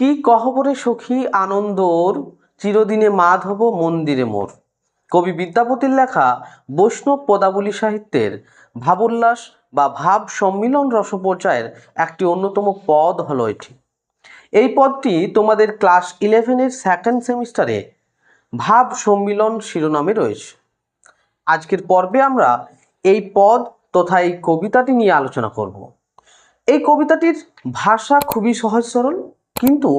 কি কহবরে সখী আনন্দর, চিরদিনে মাধব মন্দিরে মোর? কবি বিদ্যাপতির লেখা বৈষ্ণব পদাবলী সাহিত্যের ভাবোল্লাস বা ভাব সম্মিলন রসপর্যায়ের একটি অন্যতম পদ হলো এটি। এই পদটি তোমাদের ক্লাস ইলেভেনের সেকেন্ড সেমিস্টারে ভাব সম্মিলন শিরোনামে রয়েছে। আজকের পর্বে আমরা এই পদ তথা এই কবিতাটি নিয়ে আলোচনা করব। এই কবিতাটির ভাষা খুবই সহজ সরল কিন্তু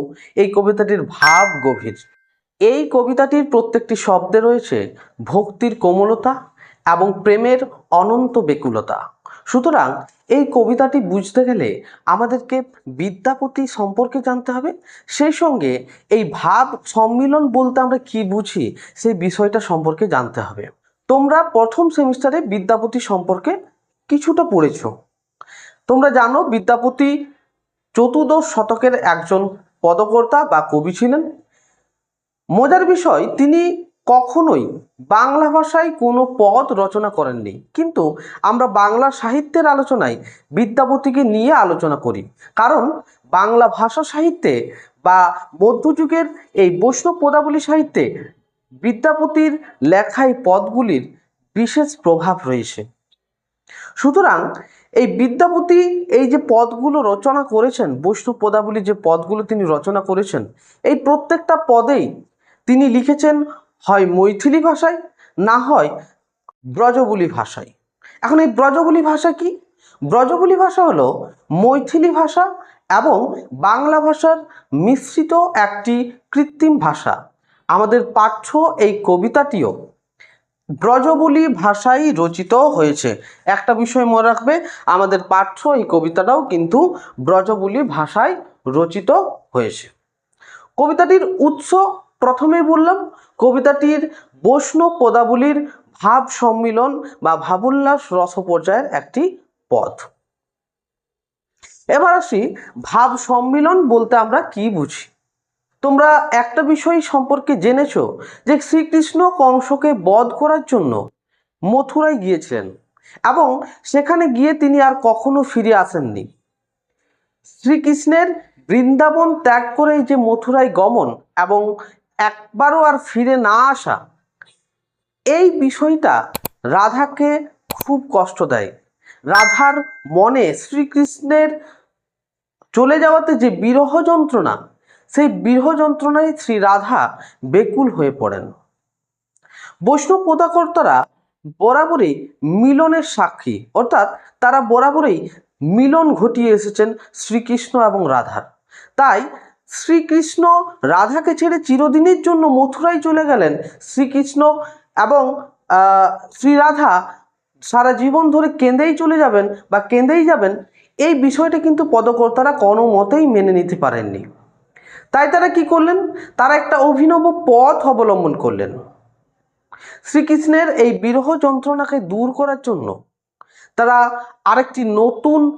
এই কবিতাটির ভাব গভীর। এই কবিতাটির প্রত্যেকটি শব্দে রয়েছে ভক্তির কোমলতা এবং প্রেমের অনন্ত বেকুলতা। সুতরাং এই কবিতাটি বুঝতে গেলে আমাদেরকে বিদ্যাপতি সম্পর্কে জানতে হবে, সেই সঙ্গে এই ভাব সম্মিলন বলতে আমরা কি বুঝি সেই বিষয়টা সম্পর্কে জানতে হবে। তোমরা প্রথম সেমিস্টারে বিদ্যাপতি সম্পর্কে কিছুটা পড়েছো। তোমরা জানো বিদ্যাপতি চতুর্দশ শতকের একজন পদকর্তা বা কবি ছিলেন। মজার বিষয়, তিনি কখনোই বাংলা ভাষায় কোনো পদ রচনা করেননি। কিন্তু আমরা বাংলা সাহিত্যের আলোচনায় বিদ্যাপতিকে নিয়ে আলোচনা করি। কারণ বাংলা ভাষা সাহিত্যে বা মধ্যযুগের এই বৈষ্ণব পদাবলী সাহিত্যে বিদ্যাপতির লেখায় পদগুলির বিশেষ প্রভাব রয়েছে। সুতরাং এই বিদ্যাপতি এই যে পদগুলো রচনা করেছেন, বৈষ্ণব পদাবলী যে পদগুলো তিনি রচনা করেছেন, এই প্রত্যেকটা পদেই তিনি লিখেছেন, হয় মৈথিলি ভাষায়, না হয় ব্রজবুলি ভাষায়। এখন এই ব্রজবুলি ভাষা কি? ব্রজবুলি ভাষা হলো মৈথিলি ভাষা এবং বাংলা ভাষার মিশ্রিত একটি কৃত্রিম ভাষা। আমাদের পাঠ্য এই কবিতাটিও ব্রজবুলি ভাষায় রচিত হয়েছে। একটা বিষয় মনে রাখবে, আমাদের পাঠ্য এই কবিতাটাও কিন্তু ব্রজবুলি ভাষায় রচিত হয়েছে। কবিতাটির উৎস প্রথমে বললাম, কবিতাটির বৈষ্ণব পদাবলীর ভাব সম্মিলন বা ভাবোল্লাস রস পর্যায়ের একটি পদ এবার আসি, ভাব সম্মিলন বলতে আমরা কি বুঝি? তোমরা একটা বিষয় সম্পর্কে জেনেছো যে শ্রীকৃষ্ণ কংসকে বধ করার জন্য মথুরায় গিয়েছিলেন এবং সেখানে গিয়ে তিনি আর কখনো ফিরে আসেননি। শ্রীকৃষ্ণের বৃন্দাবন ত্যাগ করে যে মথুরায় গমন এবং একবারও আর ফিরে না আসা, এই বিষয়টা রাধাকে খুব কষ্ট দেয়। রাধার মনে শ্রীকৃষ্ণের চলে যাওয়াতে যে বিরহ যন্ত্রণা সেই বিরহ যন্ত্রণায় শ্রী রাধা বেকুল হয়ে পড়েন। বৈষ্ণব পদাকর্তারা বরাবরই মিলনের সাক্ষী অর্থাৎ তারা বরাবরই মিলন ঘটিয়ে এসেছেন শ্রীকৃষ্ণ এবং রাধার। তাই শ্রীকৃষ্ণ রাধাকে ছেড়ে চিরদিনের জন্য মথুরায় চলে গেলেন শ্রীকৃষ্ণ এবং আহ, শ্রী রাধা সারা জীবন ধরে কেঁদেই চলে যাবেন বা কেঁদেই যাবেন এই বিষয়টা কিন্তু পদকর্তারা কোনো মতেই মেনে নিতে পারেননি। তাই তারা কি করলেন? তারা একটা অভিনব পথ অবলম্বন করলেন। শ্রীকৃষ্ণের এই বিরহ যন্ত্রণাকে দূর করার জন্য তারা আরেকটি নতুন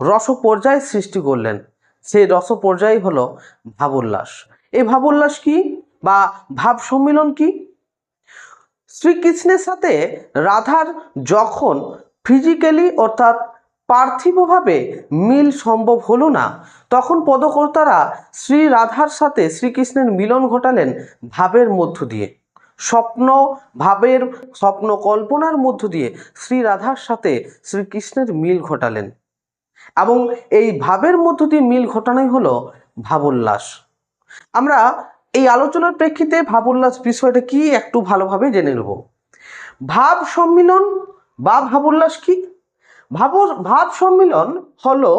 রস পর্যায় সৃষ্টি করলেন। সেই রস পর্যায় হলো ভাবোল্লাস। এই ভাবোল্লাস কি বা ভাব সম্মিলন কি? শ্রীকৃষ্ণের সাথে রাধার যখন ফিজিক্যালি অর্থাৎ পার্থিবভাবে মিল সম্ভব হলো না। তখন পদকর্তারা শ্রী রাধার সাথে শ্রীকৃষ্ণের মিলন ঘটালেন ভাবের মধ্য দিয়ে। স্বপ্ন, ভাবের, স্বপ্ন কল্পনার মধ্য দিয়ে শ্রী রাধার সাথে শ্রীকৃষ্ণের মিল ঘটালেন। এবং এই ভাবের মধ্য দিয়ে মিল ঘটানোই হলো ভাবোল্লাস। আমরা এই আলোচনার প্রেক্ষিতে ভাবোল্লাস বিষয়টা কি একটু ভালোভাবে জেনে নেব। ভাব সম্মিলন বা ভাবোল্লাস কি? ভাব ভাব সম্মিলন হলো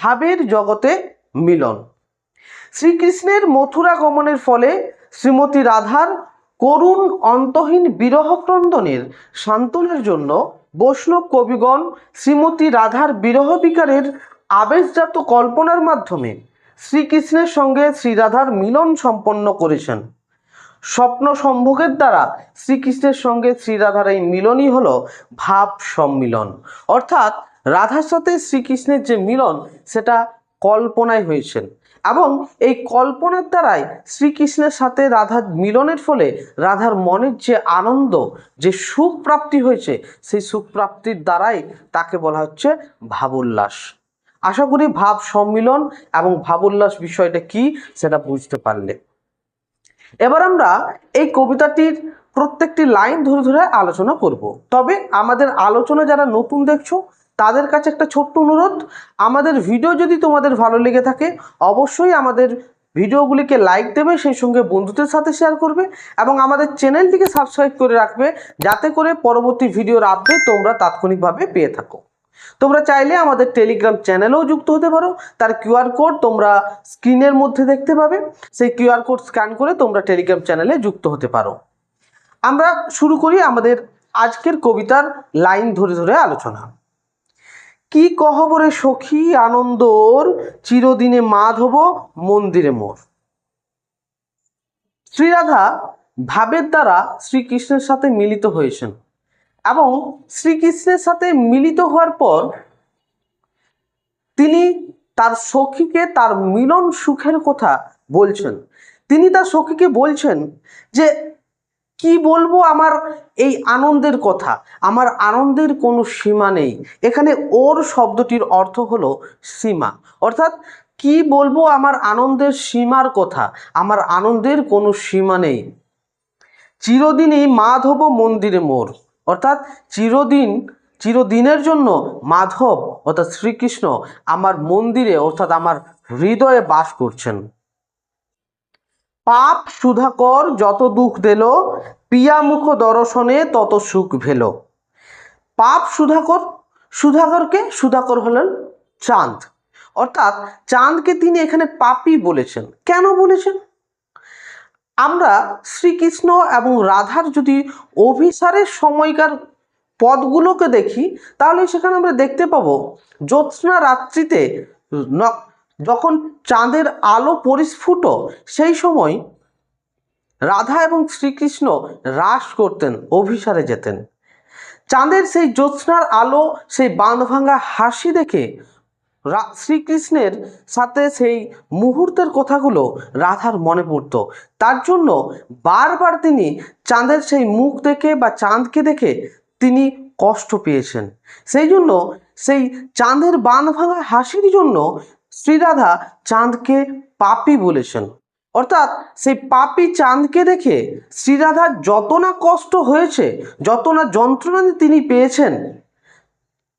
ভাবের জগতে মিলন। শ্রীকৃষ্ণের মথুরা গমনের ফলে শ্রীমতী রাধার করুণ অন্তহীন বিরহ ক্রন্দনের সান্ত্বনের জন্য বৈষ্ণব কবিগণ শ্রীমতী রাধার বিরহ বিকারের আবেশজাত কল্পনার মাধ্যমে শ্রীকৃষ্ণের সঙ্গে শ্রীরাধার মিলন সম্পন্ন করেছেন। স্বপ্ন সম্ভোগের দ্বারা শ্রীকৃষ্ণের সঙ্গে শ্রীরাধার এই মিলনই হলো ভাব সম্মিলন। অর্থাৎ রাধার সাথে শ্রীকৃষ্ণের যে মিলন, সেটা কল্পনায় হয়েছেন এবং এই কল্পনার দ্বারাই শ্রীকৃষ্ণের সাথে রাধার মিলনের ফলে রাধার মনের যে আনন্দ, যে সুখ প্রাপ্তি হয়েছে, সেই সুখ প্রাপ্তির দ্বারাই তাকে বলা হচ্ছে ভাবোল্লাস। আশা করি ভাব সম্মিলন এবং ভাবোল্লাস বিষয়টা কি, সেটা বুঝতে পারলে। এবার আমরা এই কবিতাটির প্রত্যেকটি লাইন ধরে ধরে আলোচনা করব। তবে আমাদের আলোচনা যারা নতুন দেখছ, তাদের কাছে একটা ছোট্ট অনুরোধ। আমাদের ভিডিও যদি তোমাদের ভালো লেগে থাকে, অবশ্যই আমাদের ভিডিওগুলিকে লাইক দেবে, সেই সঙ্গে বন্ধুদের সাথে শেয়ার করবে এবং আমাদের চ্যানেলটিকে সাবস্ক্রাইব করে রাখবে, যাতে করে পরবর্তী ভিডিওর আপডেট তোমরা তাৎক্ষণিকভাবে পেয়ে থাকো। তোমরা চাইলে আমাদের টেলিগ্রাম চ্যানেলেও যুক্ত হতে পারো। তার কিউআর কোড তোমরা স্ক্রিনের মধ্যে দেখতে পাবে। সেই কিউআর কোড স্ক্যান করে তোমরা টেলিগ্রাম চ্যানেলে যুক্ত হতে পারো। আমরা শুরু করি আমাদের আজকের কবিতার লাইন ধরে ধরে আলোচনা। কি কহবরে সখী আনন্দর, চিরদিনে মাধব মন্দিরে মোর। শ্রীরাধা ভাবের দ্বারা শ্রীকৃষ্ণের সাথে মিলিত হয়েছেন। এবং শ্রীকৃষ্ণের সাথে মিলিত হওয়ার পর তিনি তার সখীকে তার মিলন সুখের কথা বলছেন। তিনি তার সখীকে বলছেন যে, কি বলব আমার এই আনন্দের কথা? আমার আনন্দের কোনো সীমা নেই। এখানে ওর শব্দটির অর্থ হলো সীমা। অর্থাৎ, কি বলব আমার আনন্দের সীমার কথা? আমার আনন্দের কোনো সীমা নেই। চিরদিনই মাধব মন্দিরে মোর। অর্থাৎ চিরদিন, চিরদিনের জন্য মাধব অর্থাৎ শ্রীকৃষ্ণ আমার মন্দিরে অর্থাৎ আমার হৃদয়ে বাস করছেন। পাপ সুধাকর যত দুঃখ দিল পিয়া মুখ দর্শনে তত সুখ ভেল। পাপ সুধাকর, সুধাকরকে সুধাকর হলেন চাঁদ। অর্থাৎ চাঁদকে তিনি এখানে পাপী বলেছেন। কেন বলেছেন? আমরা শ্রীকৃষ্ণ এবং রাধার যদি অভিসারের সময়কার পদগুলোকে দেখি, তাহলে সেখানে আমরা দেখতে পাবো, জ্যোৎস্না রাত্রিতে যখন চাঁদের আলো পরিস্ফুট, সেই সময় রাধা এবং শ্রীকৃষ্ণ রাস করতেন, অভিসারে যেতেন। চাঁদের সেই জ্যোৎস্নার আলো, সেই বাঁধভাঙ্গা হাসি দেখে শ্রীকৃষ্ণের সাথে সেই মুহূর্তের কথাগুলো রাধার মনে পড়ত। তার জন্য বারবার তিনি চাঁদের সেই মুখ দেখে বা চাঁদকে দেখে তিনি কষ্ট পেয়েছেন। সেই জন্য সেই চাঁদের বাঁধ ভাঙা হাসির জন্য শ্রীরাধা চাঁদকে পাপি বলেছেন। অর্থাৎ সেই পাপি চাঁদকে দেখে শ্রীরাধার যত না কষ্ট হয়েছে, যত না যন্ত্রণা তিনি পেয়েছেন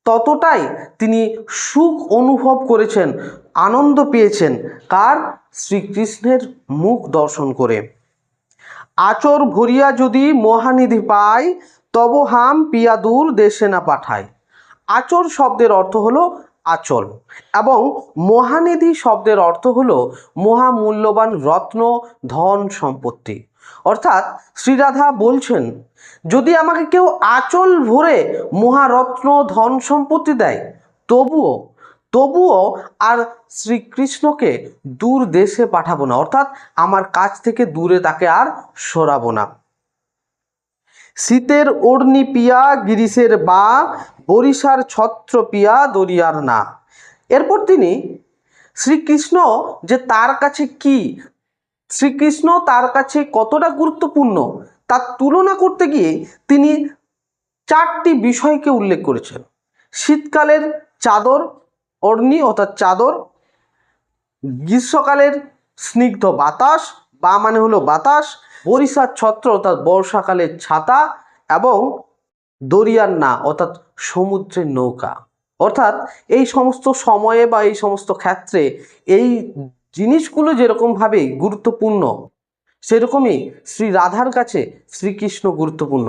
ততটাই তিনি সুখ অনুভব করেছেন, আনন্দ পেয়েছেন কার? শ্রীকৃষ্ণের মুখ দর্শন করে। আচর ভরিয়া যদি মহানিধি পাই, তব হাম পিয়া দূর দেশে না পাঠায়। আচর শব্দের অর্থ হলো আচল এবং মহানিধি শব্দের অর্থ হলো মহামূল্যবান রত্ন, ধন, সম্পত্তি। অর্থাৎ শ্রীরাধা বলছেন, যদি আমাকে কেউ আচল ভরে মহারত্ন ধন সম্পত্তি দেয়, তবুও তবুও আর শ্রীকৃষ্ণকে দূর দেশে পাঠাবো না, অর্থাৎ আমার কাছ থেকে দূরে তাকে আর সরাবো না। শীতের ওড়নি পিয়া, গিরিশের বা, বরিশার ছত্র পিয়া, দরিয়ার না। এরপর তিনি, শ্রীকৃষ্ণ, যে তার কাছে কি শ্রীকৃষ্ণ তার কাছে কতটা গুরুত্বপূর্ণ তার তুলনা করতে গিয়ে তিনি চারটি বিষয়কে উল্লেখ করেছেন। শীতকালের চাদর অর্নি অর্থাৎ চাদর, গ্রীষ্মকালের স্নিগ্ধ বাতাস, বা মানে হলো বাতাস বরিশার ছত্র অর্থাৎ বর্ষাকালের ছাতা, এবং দরিয়ার না অর্থাৎ সমুদ্রের নৌকা। অর্থাৎ এই সমস্ত সময়ে বা এই সমস্ত ক্ষেত্রে এই জিনিসগুলো যেরকমভাবে গুরুত্বপূর্ণ, সেরকমই শ্রী রাধার কাছে শ্রীকৃষ্ণ গুরুত্বপূর্ণ।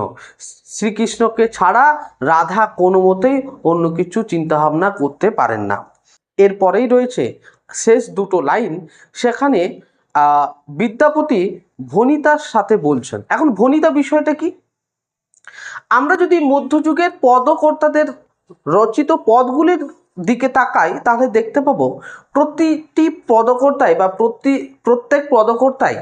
শ্রীকৃষ্ণকে ছাড়া রাধা কোনো মতেই অন্য কিছু চিন্তাভাবনা করতে পারেন না। এরপরেই রয়েছে শেষ দুটো লাইন, সেখানে বিদ্যাপতি ভনিতার সাথে বলছেন। এখন ভনিতা বিষয়টা কি? আমরা যদি মধ্যযুগের পদকর্তাদের রচিত পদগুলির দিকে তাকাই, তাহলে দেখতে পাবো প্রতিটি পদকর্তায় বা প্রতি, প্রত্যেক পদকর্তায়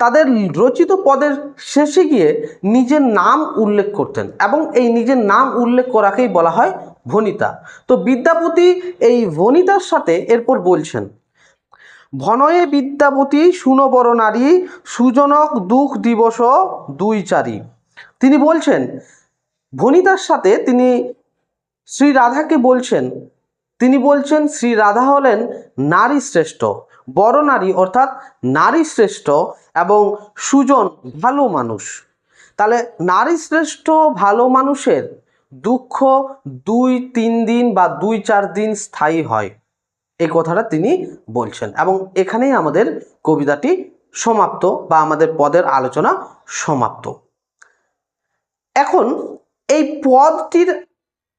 তাদের রচিত পদের শেষে গিয়ে নিজের নাম উল্লেখ করতেন এবং এই নিজের নাম উল্লেখ করাকেই বলা হয় ভনিতা। তো বিদ্যাপতি এই ভনিতার সাথে এরপর বলছেন, ভনয়ে বিদ্যাপতি সুনবর নারী, সুজনক দুঃখ দিবস দুই চারি। তিনি বলছেন, ভনিতার সাথে তিনি শ্রী রাধাকে বলছেন, তিনি বলছেন, শ্রী রাধা হলেন নারী শ্রেষ্ঠ, বড় নারী অর্থাৎ নারী শ্রেষ্ঠ এবং সুজন ভালো মানুষ। তাহলে নারী শ্রেষ্ঠ ভালো মানুষের দুঃখ দুই, তিন দিন বা দুই, চার দিন স্থায়ী হয়। এই কথাটা তিনি বলছেন এবং এখানেই আমাদের কবিতাটি সমাপ্ত বা আমাদের পদের আলোচনা সমাপ্ত। এখন এই পদটির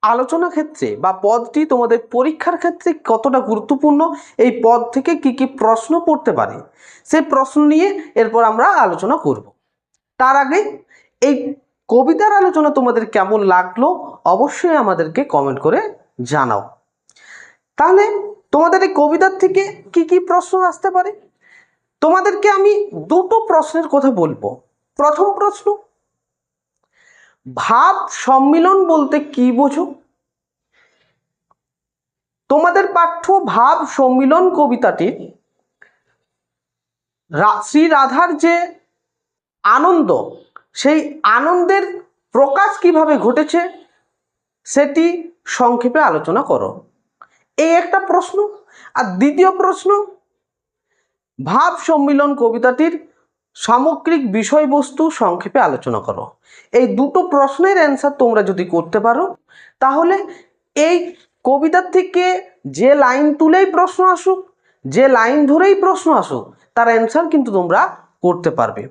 আলোচনা ক্ষেত্রে বা পদটি তোমাদের পরীক্ষার ক্ষেত্রে কতটা গুরুত্বপূর্ণ, এই পদ থেকে কি কি প্রশ্ন পড়তে পারে সেই প্রশ্ন নিয়ে এরপর আমরা আলোচনা করব। তার আগে এই কবিতার আলোচনা তোমাদের কেমন লাগল অবশ্যই আমাদেরকে কমেন্ট করে জানাও। তাহলে তোমাদের এই কবিতার থেকে কি কি প্রশ্ন আসতে পারে? তোমাদেরকে আমি দুটো প্রশ্নের কথা বলব। প্রথম প্রশ্ন ভাব সম্মিলন বলতে কি বোঝো? তোমাদের পাঠ্য ভাব সম্মিলন কবিতাটির শ্রী রাধার যে আনন্দ, সেই আনন্দের প্রকাশ কীভাবে ঘটেছে সেটি সংক্ষেপে আলোচনা করো। এই একটা প্রশ্ন। আর দ্বিতীয় প্রশ্ন, ভাব সম্মিলন কবিতাটির সামগ্রিক বিষয়বস্তু সংক্ষেপে আলোচনা করো। এই দুটো প্রশ্নের অ্যান্সার তোমরা যদি করতে পারো, তাহলে এই কবিতার থেকে যে লাইন তুলেই প্রশ্ন আসুক, যে লাইন ধরেই প্রশ্ন আসুক, তার অ্যান্সার কিন্তু তোমরা করতে পারবে।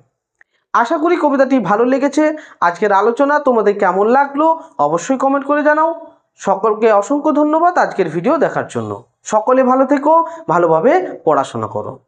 আশা করি কবিতাটি ভালো লেগেছে। আজকের আলোচনা তোমাদের কেমন লাগল অবশ্যই কমেন্ট করে জানাও। সকলকে অসংখ্য ধন্যবাদ আজকের ভিডিও দেখার জন্য। সকলে ভালো থেকো, ভালোভাবে পড়াশোনা করো।